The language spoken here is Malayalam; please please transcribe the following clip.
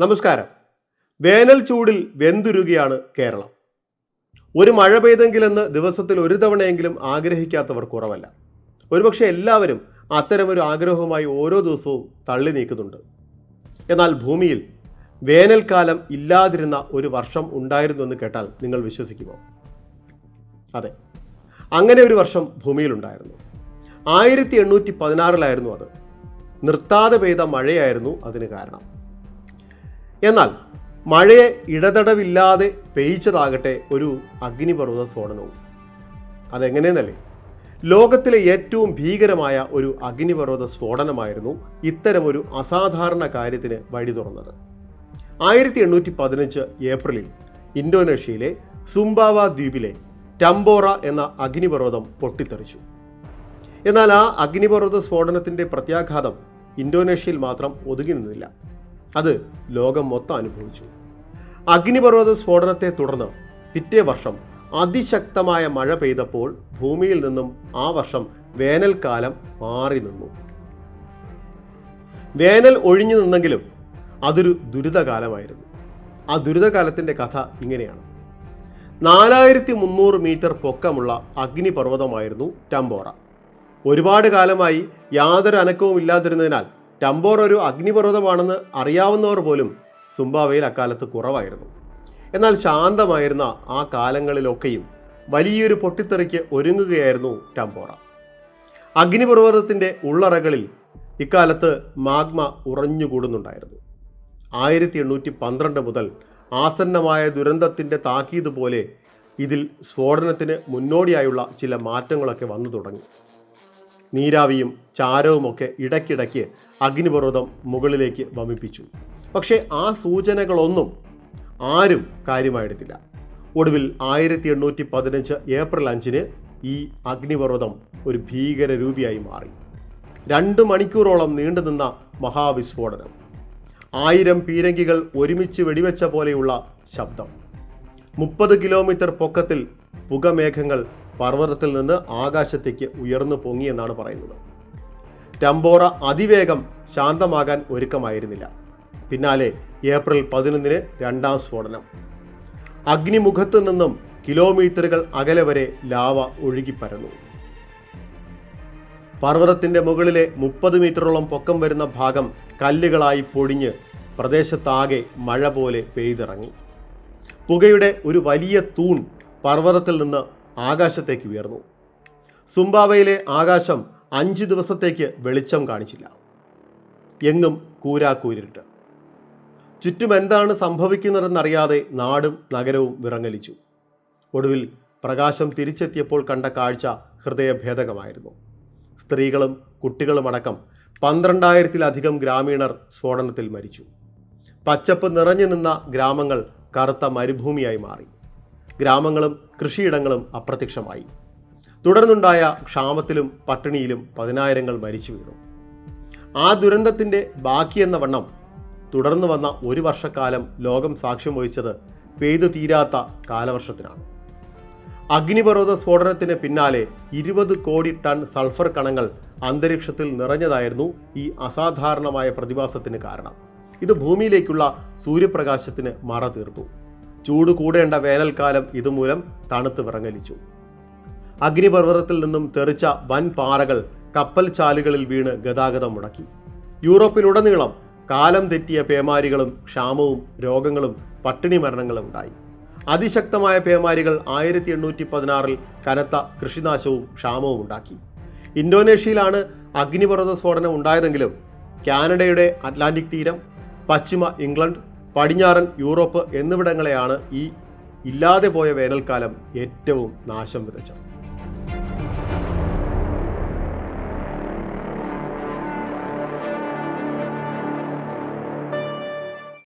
നമസ്കാരം. വേനൽ ചൂടിൽ വെന്തുരുകയാണ് കേരളം. ഒരു മഴ പെയ്തെങ്കിലെന്ന് ദിവസത്തിൽ ഒരു തവണയെങ്കിലും ആഗ്രഹിക്കാത്തവർ കുറവല്ല. ഒരുപക്ഷെ എല്ലാവരും അത്തരമൊരു ആഗ്രഹവുമായി ഓരോ ദിവസവും തള്ളി നീക്കുന്നുണ്ട്. എന്നാൽ ഭൂമിയിൽ വേനൽക്കാലം ഇല്ലാതിരുന്ന ഒരു വർഷം ഉണ്ടായിരുന്നു എന്ന് കേട്ടാൽ നിങ്ങൾ വിശ്വസിക്കുമോ? അതെ. അങ്ങനെ ഒരു വർഷം ഭൂമിയിലുണ്ടായിരുന്നു. ആയിരത്തി എണ്ണൂറ്റി പതിനാറിലായിരുന്നു അത്. നിർത്താതെ പെയ്ത മഴയായിരുന്നു അതിന് കാരണം. എന്നാൽ മഴയെ ഇടതടവില്ലാതെ പെയ്ച്ചതാകട്ടെ ഒരു അഗ്നിപർവത സ്ഫോടനവും. അതെങ്ങനെയെന്നല്ലേ? ലോകത്തിലെ ഏറ്റവും ഭീകരമായ ഒരു അഗ്നിപർവത സ്ഫോടനമായിരുന്നു ഇത്തരമൊരു അസാധാരണ കാര്യത്തിന് വഴി തുറന്നത്. ആയിരത്തി എണ്ണൂറ്റി പതിനഞ്ച് ഏപ്രിലിൽ ഇന്തോനേഷ്യയിലെ സുംബാവ ദ്വീപിലെ ടംബോറ എന്ന അഗ്നിപർവതം പൊട്ടിത്തെറിച്ചു. എന്നാൽ ആ അഗ്നിപർവത സ്ഫോടനത്തിന്റെ പ്രത്യാഘാതം ഇന്തോനേഷ്യയിൽ മാത്രം ഒതുങ്ങി നിന്നില്ല. അത് ലോകം മൊത്തം അനുഭവിച്ചു. അഗ്നിപർവത സ്ഫോടനത്തെ തുടർന്ന് പിറ്റേ വർഷം അതിശക്തമായ മഴ പെയ്തപ്പോൾ ഭൂമിയിൽ നിന്നും ആ വർഷം വേനൽക്കാലം മാറി നിന്നു. വേനൽ ഒഴിഞ്ഞു നിന്നെങ്കിലും അതൊരു ദുരിതകാലമായിരുന്നു. ആ ദുരിതകാലത്തിന്റെ കഥ ഇങ്ങനെയാണ്. നാലായിരത്തി മുന്നൂറ് മീറ്റർ പൊക്കമുള്ള അഗ്നിപർവതമായിരുന്നു ടംബോറ ഒരുപാട് കാലമായി യാതൊരു അനക്കവും ഇല്ലാതിരുന്നതിനാൽ ടംബോർ ഒരു അഗ്നിപർവതമാണെന്ന് അറിയാവുന്നവർ പോലും സുംബാവയിൽ അക്കാലത്ത് കുറവായിരുന്നു. എന്നാൽ ശാന്തമായിരുന്ന ആ കാലങ്ങളിലൊക്കെയും വലിയൊരു പൊട്ടിത്തെറിക്ക് ഒരുങ്ങുകയായിരുന്നു ടംബോറ അഗ്നിപർവതത്തിന്റെ ഉള്ളറകളിൽ ഇക്കാലത്ത് മാഗ്മ ഉറഞ്ഞുകൂടുന്നുണ്ടായിരുന്നു. ആയിരത്തി എണ്ണൂറ്റി പന്ത്രണ്ട് മുതൽ ആസന്നമായ ദുരന്തത്തിന്റെ താക്കീത് പോലെ ഇതിൽ സ്ഫോടനത്തിന് മുന്നോടിയായുള്ള ചില മാറ്റങ്ങളൊക്കെ വന്നു തുടങ്ങി. നീരാവിയും ചാരവുമൊക്കെ ഇടയ്ക്കിടയ്ക്ക് അഗ്നിപർവതം മുകളിലേക്ക് വമിപ്പിച്ചു. പക്ഷേ ആ സൂചനകളൊന്നും ആരും കാര്യമായെടുത്തില്ല. ഒടുവിൽ ആയിരത്തി എണ്ണൂറ്റി പതിനഞ്ച് ഏപ്രിൽ അഞ്ചിന് ഈ അഗ്നിപർവതം ഒരു ഭീകര രൂപിയായി മാറി. രണ്ട് മണിക്കൂറോളം നീണ്ടുനിന്ന മഹാവിസ്ഫോടനം. ആയിരം പീരങ്കികൾ ഒരുമിച്ച് വെടിവെച്ച പോലെയുള്ള ശബ്ദം. മുപ്പത് കിലോമീറ്റർ പൊക്കത്തിൽ പുകമേഘങ്ങൾ പർവതത്തിൽ നിന്ന് ആകാശത്തേക്ക് ഉയർന്നു പൊങ്ങിയെന്നാണ് പറയുന്നത്. ടംബോറ അതിവേഗം ശാന്തമാകാൻ ഒരുക്കമായിരുന്നില്ല. പിന്നാലെ ഏപ്രിൽ പതിനൊന്നിന് രണ്ടാം സ്ഫോടനം. അഗ്നിമുഖത്ത് നിന്നും കിലോമീറ്ററുകൾ അകലെ വരെ ലാവ ഒഴുകിപ്പരന്നു പർവതത്തിന്റെ മുകളിലെ മുപ്പത് മീറ്ററോളം പൊക്കം വരുന്ന ഭാഗം കല്ലുകളായി പൊടിഞ്ഞ് പ്രദേശത്താകെ മഴ പോലെ പെയ്തിറങ്ങി. പുകയുടെ ഒരു വലിയ തൂൺ പർവതത്തിൽ നിന്ന് ആകാശത്തേക്ക് ഉയർന്നു. സുംബാവയിലെ ആകാശം അഞ്ച് ദിവസത്തേക്ക് വെളിച്ചം കാണിച്ചില്ല. എങ്ങും കൂരാക്കൂരിട്ട്. ചുറ്റും എന്താണ് സംഭവിക്കുന്നതെന്നറിയാതെ നാടും നഗരവും വിറങ്ങലിച്ചു. ഒടുവിൽ പ്രകാശം തിരിച്ചെത്തിയപ്പോൾ കണ്ട കാഴ്ച ഹൃദയഭേദകമായിരുന്നു. സ്ത്രീകളും കുട്ടികളുമടക്കം പന്ത്രണ്ടായിരത്തിലധികം ഗ്രാമീണർ സ്ഫോടനത്തിൽ മരിച്ചു. പച്ചപ്പ് നിറഞ്ഞു നിന്ന ഗ്രാമങ്ങൾ കറുത്ത മരുഭൂമിയായി മാറി. ഗ്രാമങ്ങളും കൃഷിയിടങ്ങളും അപ്രത്യക്ഷമായി. തുടർന്നുണ്ടായ ക്ഷാമത്തിലും പട്ടിണിയിലും പതിനായിരങ്ങൾ മരിച്ചു വീണു. ആ ദുരന്തത്തിന്റെ ബാക്കിയെന്ന വണ്ണം തുടർന്നു വന്ന ഒരു വർഷക്കാലം ലോകം സാക്ഷ്യം വഹിച്ചത് പെയ്തു തീരാത്ത കാലവർഷത്തിനാണ്. അഗ്നിപർവത സ്ഫോടനത്തിന് പിന്നാലെ ഇരുപത് കോടി ടൺ സൾഫർ കണങ്ങൾ അന്തരീക്ഷത്തിൽ നിറഞ്ഞതായിരുന്നു ഈ അസാധാരണമായ പ്രതിഭാസത്തിന് കാരണം. ഇത് ഭൂമിയിലേക്കുള്ള സൂര്യപ്രകാശത്തിന് മറ തീർത്തു ചൂട് കൂടേണ്ട വേനൽക്കാലം ഇതുമൂലം തണുത്ത് വിറങ്ങലിച്ചു. അഗ്നിപർവതത്തിൽ നിന്നും തെറിച്ച വൻ പാറകൾ കപ്പൽ ചാലുകളിൽ വീണ് ഗതാഗതം മുടക്കി. യൂറോപ്പിലുടനീളം കാലം തെറ്റിയ പേമാരികളും ക്ഷാമവും രോഗങ്ങളും പട്ടിണി മരണങ്ങളും ഉണ്ടായി. അതിശക്തമായ പേമാരികൾ ആയിരത്തി എണ്ണൂറ്റി പതിനാറിൽ കനത്ത കൃഷിനാശവും ക്ഷാമവും ഉണ്ടാക്കി. ഇന്തോനേഷ്യയിലാണ് അഗ്നിപർവത സ്ഫോടനം ഉണ്ടായതെങ്കിലും കാനഡയുടെ അറ്റ്ലാന്റിക് തീരം പശ്ചിമ ഇംഗ്ലണ്ട് പടിഞ്ഞാറൻ യൂറോപ്പ് എന്നിവിടങ്ങളെയാണ് ഈ ഇല്ലാതെ പോയ വേനൽക്കാലം ഏറ്റവും നാശം വിതച്ചത്.